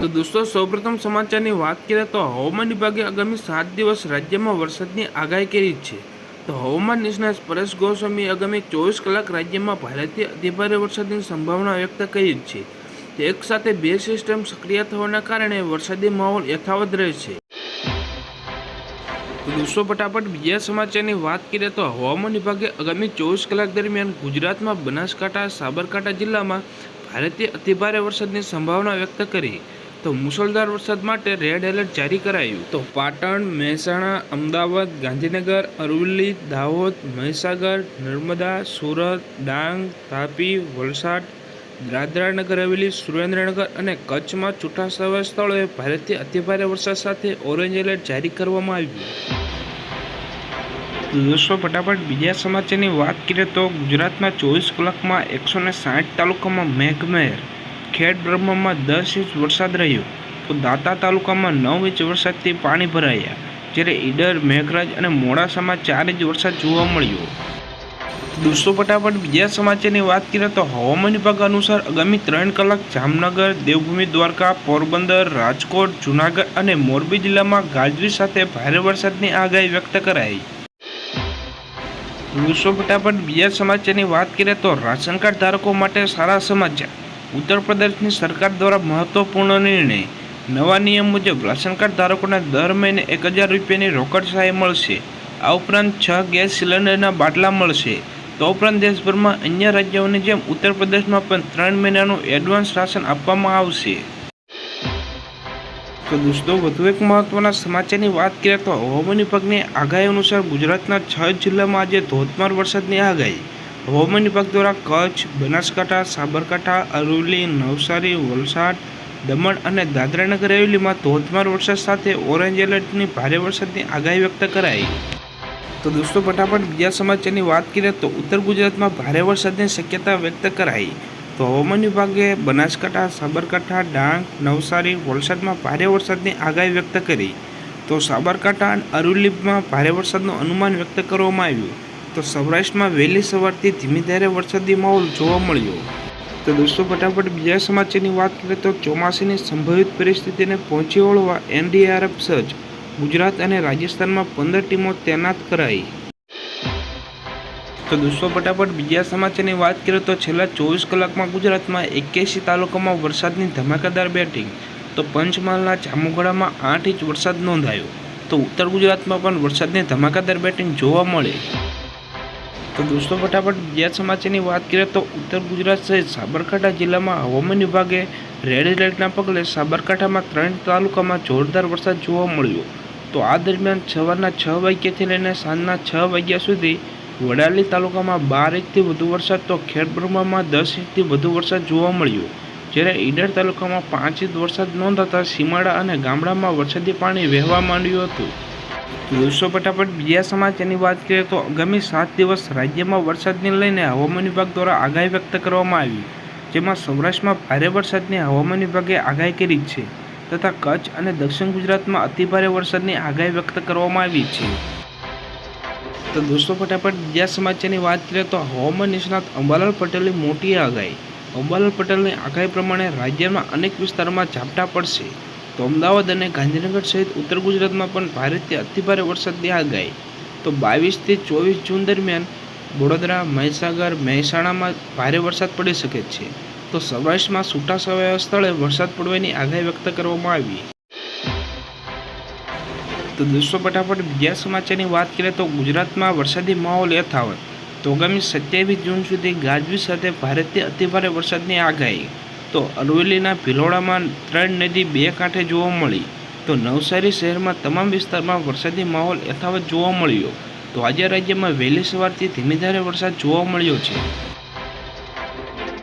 તો દોસ્તો, સૌપ્રથમ સમાચારની વાત કરીએ તો હવામાન વિભાગે આગામી સાત દિવસ રાજ્યમાં વરસાદની આગાહી કરી છે. તો હવામાન નિષ્ણાત પરેશ ગોસ્વામી આગામી ચોવીસ કલાક રાજ્યમાં ભારેથી અતિભારે વરસાદની સંભાવના વ્યક્ત કરી છે. એક સાથે બે સિસ્ટમ સક્રિય થવાના કારણે વરસાદી માહોલ યથાવત રહેશે દોસ્તો, ફટાફટ બીજા સમાચારની વાત કરીએ તો હવામાન વિભાગે આગામી ચોવીસ કલાક દરમિયાન ગુજરાતમાં બનાસકાંઠા, સાબરકાંઠા જિલ્લામાં ભારેથી અતિભારે વરસાદની સંભાવના વ્યક્ત કરી. તો મુસળધાર વરસાદ માટે રેડ એલર્ટ જારી કરાયું. તો પાટણ, મહેસાણા, અમદાવાદ, ગાંધીનગર, અરવલ્લી, દાહોદ, મહીસાગર, નર્મદા, સુરત, ડાંગ, તાપી, વલસાડ, દાદરાનગર હવેલી, સુરેન્દ્રનગર અને કચ્છમાં છૂટાછવાયા સ્થળોએ ભારેથી અતિભારે વરસાદ સાથે ઓરેન્જ એલર્ટ જારી કરવામાં આવ્યું. દોસ્તો, ફટાફટ બીજા સમાચારની વાત કરીએ તો ગુજરાતમાં ચોવીસ કલાકમાં એકસો ને સાઠ તાલુકામાં મેઘમહેર ખેડ બ્રહ્મમાં દસ ઇંચ વરસાદ રહ્યો, તો દાતા તાલુકામાં નવ ઇંચ વરસાદથી પાણી ભરાયા, જ્યારે ઈડર, મેઘરાજ અને મોડાસામાં ચાર ઇંચ વરસાદ જોવા મળ્યો. દોસ્તો, ફટાફટ બીજા સમાચારની વાત કરીએ તો હવામાન વિભાગ અનુસાર આગામી ત્રણ કલાક જામનગર, દેવભૂમિ, દ્વારકા, પોરબંદર, રાજકોટ, જૂનાગઢ અને મોરબી જિલ્લામાં ગાજવીજ સાથે ભારે વરસાદની આગાહી વ્યક્ત કરાઈ. દોસ્તો, ફટાફટ બીજા સમાચારની વાત કરીએ તો રાશન કાર્ડ ધારકો માટે સારા સમાચાર. ઉત્તર પ્રદેશની સરકાર દ્વારા મહત્વપૂર્ણ નિર્ણય. નવા નિયમ મુજબ રાશન કાર્ડ ધારકોને દર મહિને એક હજાર રૂપિયાની રોકડ સહાય મળશે. આ ઉપરાંત છ ગેસ સિલિન્ડરના બાટલા મળશે. તો ઉપરાંત દેશભરમાં અન્ય રાજ્યોની જેમ ઉત્તર પ્રદેશમાં પણ ત્રણ મહિનાનું એડવાન્સ રાશન આપવામાં આવશે. તો દોસ્તો, વધુ એક મહત્વના સમાચારની વાત કરીએ તો હવામાન વિભાગની આગાહી અનુસાર ગુજરાતના છ જિલ્લામાં આજે ધોધમાર વરસાદની આગાહી. હવામાન વિભાગ દ્વારા કચ્છ, બનાસકાંઠા, સાબરકાંઠા, અરવલ્લી, નવસારી, વલસાડ, દમણ અને દાદરાનગર હવેલીમાં ધોધમાર વરસાદ સાથે ઓરેન્જ એલર્ટની ભારે વરસાદની આગાહી વ્યક્ત કરાઈ. તો દોસ્તો, ફટાફટ બીજા સમાચારની વાત કરીએ તો ઉત્તર ગુજરાતમાં ભારે વરસાદની શક્યતા વ્યક્ત કરાઈ. તો હવામાન વિભાગે બનાસકાંઠા, સાબરકાંઠા, ડાંગ, નવસારી, વલસાડમાં ભારે વરસાદની આગાહી વ્યક્ત કરી. તો સાબરકાંઠા અને અરવલ્લીમાં ભારે વરસાદનું અનુમાન વ્યક્ત કરવામાં આવ્યું. તો સૌરાષ્ટ્રમાં વહેલી સવારથી ધીમી ધારે વરસાદી માહોલ જોવા મળ્યો. તો દોસ્તો, ફટાફટ બીજા સમાચારની વાત કરીએ તો ચોમાસાની સંભવિત પરિસ્થિતિને પહોંચી વળવા એનડીઆરએફ સજ્જ ગુજરાત અને રાજસ્થાનમાં પંદર ટીમો તૈનાત કરાઈ. તો દોસ્તો, ફટાફટ બીજા સમાચારની વાત કરીએ તો છેલ્લા ચોવીસ કલાકમાં ગુજરાતમાં એક્યાસી તાલુકામાં વરસાદની ધમાકેદાર બેટિંગ તો પંચમહાલના જામુગડામાં આઠ ઇંચ વરસાદ નોંધાયો. તો ઉત્તર ગુજરાતમાં પણ વરસાદની ધમાકેદાર બેટિંગ જોવા મળે. તો દોસ્તો, ફટાફટ બીજા સમાચારની વાત કરીએ તો ઉત્તર ગુજરાત સહિત સાબરકાંઠા જિલ્લામાં હવામાન વિભાગે રેડ એલર્ટના પગલે સાબરકાંઠામાં ત્રણ તાલુકામાં જોરદાર વરસાદ જોવા મળ્યો. તો આ દરમિયાન સવારના છ વાગ્યાથી લઈને સાંજના છ વાગ્યા સુધી વડાલી તાલુકામાં બાર ઇંચથી વધુ વરસાદ, તો ખેડબ્રહ્મામાં દસ ઇંચથી વધુ વરસાદ જોવા મળ્યો. જ્યારે ઈડર તાલુકામાં પાંચ ઇંચ વરસાદ નોંધાતા સીમાડા અને ગામડામાં વરસાદી પાણી વહેવા માંડ્યું હતું. દોસ્તો, ફટાફટ બીજા સમાચારની વાત કરીએ તો આગામી સાત દિવસ રાજ્યમાં વરસાદને લઈને હવામાન વિભાગ દ્વારા આગાહી વ્યક્ત કરવામાં આવી, જેમાં સૌરાષ્ટ્રમાં ભારે વરસાદની હવામાન વિભાગે આગાહી કરી છે તથા કચ્છ અને દક્ષિણ ગુજરાતમાં અતિભારે વરસાદની આગાહી વ્યક્ત કરવામાં આવી છે. તો દોસ્તો, ફટાફટ બીજા સમાચારની વાત કરીએ તો હવામાન નિષ્ણાત અંબાલાલ પટેલની મોટી આગાહી, અંબાલાલ પટેલની આગાહી પ્રમાણે રાજ્યમાં અનેક વિસ્તારોમાં ઝાપટા પડશે. તો અમદાવાદ અને ગાંધીનગર સહિત ઉત્તર ગુજરાતમાં પણ ભારેથી અતિભારે વરસાદની આગાહી તો બાવીસથી ચોવીસ જૂન દરમિયાન વડોદરા, મહીસાગર, મહેસાણામાં ભારે વરસાદ પડી શકે છે. તો સૌરાષ્ટ્રમાં છૂટાછવાયા સ્થળે વરસાદ પડવાની આગાહી વ્યક્ત કરવામાં આવી. તો દોસ્તો, ફટાફટ બીજા સમાચારની વાત કરીએ તો ગુજરાતમાં વરસાદી માહોલ યથાવત. તો આગામી સત્યાવીસ જૂન સુધી ગાજવીજ સાથે ભારેથી અતિભારે વરસાદની આગાહી. તો અરવલ્લીના ભિલોડામાં ત્રણ નદી બે કાંઠે જોવા મળી. તો નવસારી શહેરમાં તમામ વિસ્તારમાં વરસાદી માહોલ યથાવત જોવા મળ્યો. તો આજે રાજ્યમાં વહેલી સવારથી ધીમી ધારે વરસાદ જોવા મળ્યો છે.